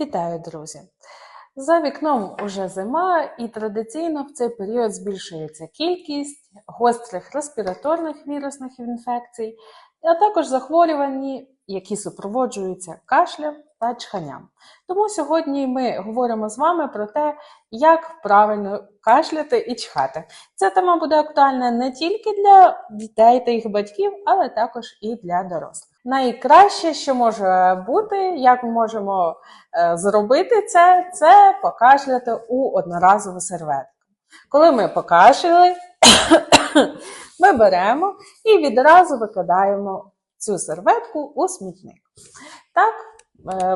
Вітаю, друзі! За вікном уже зима, і традиційно в цей період збільшується кількість гострих респіраторних вірусних інфекцій, а також захворювані, які супроводжуються кашлем та чханням. Тому сьогодні ми говоримо з вами про те, як правильно кашляти і чхати. Ця тема буде актуальна не тільки для дітей та їх батьків, але також і для дорослих. Найкраще, що може бути, як ми можемо е, зробити це, це покашляти у одноразову серветку. Коли ми покашляли, ми беремо і відразу викладаємо цю серветку у смітник. Так,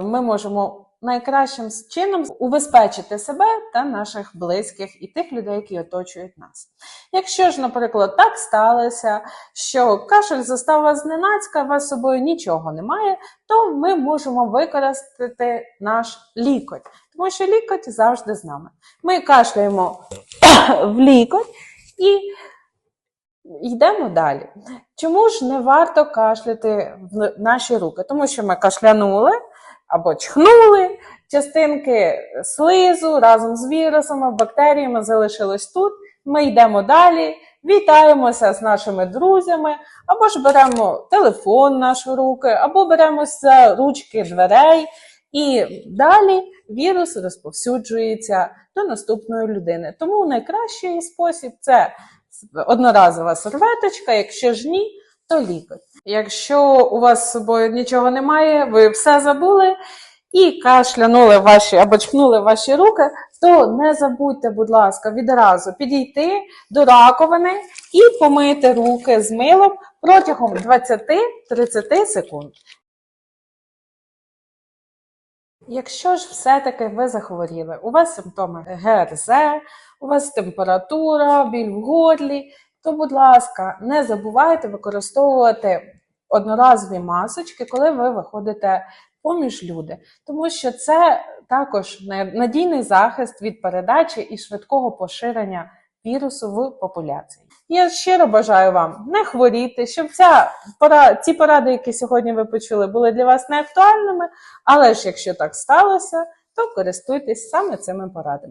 ми можемо найкращим чином убезпечити себе та наших близьких і тих людей, які оточують нас. Якщо ж, наприклад, так сталося, що кашель застав вас зненацька, вас собою нічого немає, то ми можемо використати наш лікоть, тому що лікоть завжди з нами. Ми кашляємо в лікоть і йдемо далі. Чому ж не варто кашляти в наші руки? Тому що ми кашлянули або чхнули, частинки слизу разом з вірусами, бактеріями залишились тут. Ми йдемо далі, вітаємося з нашими друзями, або ж беремо телефон в наші руки, або беремося за ручки дверей, і далі вірус розповсюджується до наступної людини. Тому найкращий спосіб це одноразова серветочка, якщо ж ні, то лікоть. Якщо у вас з собою нічого немає, ви все забули і кашлянули ваші або чпнули ваші руки, то не забудьте, будь ласка, відразу підійти до раковини і помити руки з милом протягом 20-30 секунд. Якщо ж все-таки ви захворіли, у вас симптоми ГРЗ, у вас температура, біль в горлі, то, будь ласка, не забувайте використовувати одноразові масочки, коли ви виходите поміж люди, тому що це також надійний захист від передачі і швидкого поширення вірусу в популяції. Я щиро бажаю вам не хворіти, щоб ця пора, ці поради, які сьогодні ви почули, були для вас не актуальними, але ж якщо так сталося, то користуйтесь саме цими порадами.